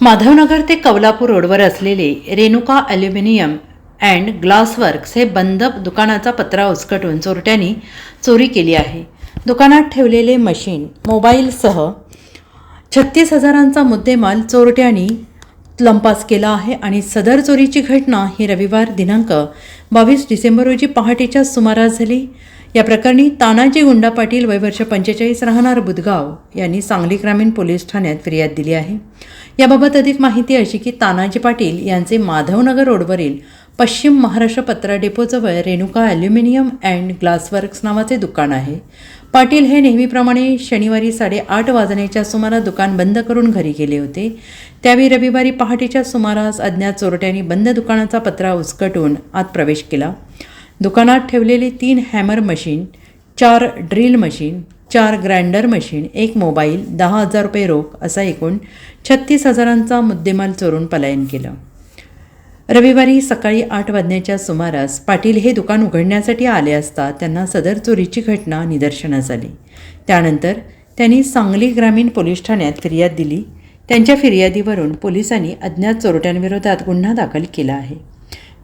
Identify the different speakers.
Speaker 1: माधवनगर ते कौलापूर रोडवर असलेले रेणुका ॲल्युमिनियम अँड ग्लासवर्क्स हे बंद दुकानाचा पत्रा उचकटून चोरट्यांनी चोरी केली आहे. दुकानात ठेवलेले मशीन मोबाईलसह छत्तीस हजारांचा मुद्देमाल चोरट्यांनी लंपास केला आहे आणि सदर चोरीची घटना ही रविवार दिनांक बावीस डिसेंबर रोजी पहाटेच्या सुमारास झाली. या प्रकरणी तानाजी गुंडा पाटील वयवर्ष पंचेचाळीस राहणार बुधगाव यांनी सांगली ग्रामीण पोलीस ठाण्यात फिर्याद दिली आहे. याबाबत अधिक माहिती अशी की तानाजी पाटील यांचे माधवनगर रोडवरील पश्चिम महाराष्ट्र पत्रा डेपोजवळ रेणुका ॲल्युमिनियम अँड ग्लासवर्क्स नावाचे दुकान आहे. पाटील हे नेहमीप्रमाणे शनिवारी साडेआठ वाजण्याच्या सुमारास दुकान बंद करून घरी गेले होते. त्यावेळी रविवारी पहाटेच्या सुमारास अज्ञात चोरट्यांनी बंद दुकानाचा पत्रा उचकटून आत प्रवेश केला. दुकानात ठेवलेली तीन हॅमर मशीन चार ड्रिल मशीन चार ग्राइंडर मशीन एक मोबाईल दहा हजार रुपये रोख असा एकूण छत्तीस हजारांचा मुद्देमाल चोरून पलायन केलं. रविवारी सकाळी आठ वाजण्याच्या सुमारास पाटील हे दुकान उघडण्यासाठी आले असता त्यांना सदर चोरीची घटना निदर्शनास आली. त्यानंतर त्यांनी सांगली ग्रामीण पोलीस ठाण्यात फिर्याद दिली. त्यांच्या फिर्यादीवरून पोलिसांनी अज्ञात चोरट्यांविरोधात गुन्हा दाखल केला आहे.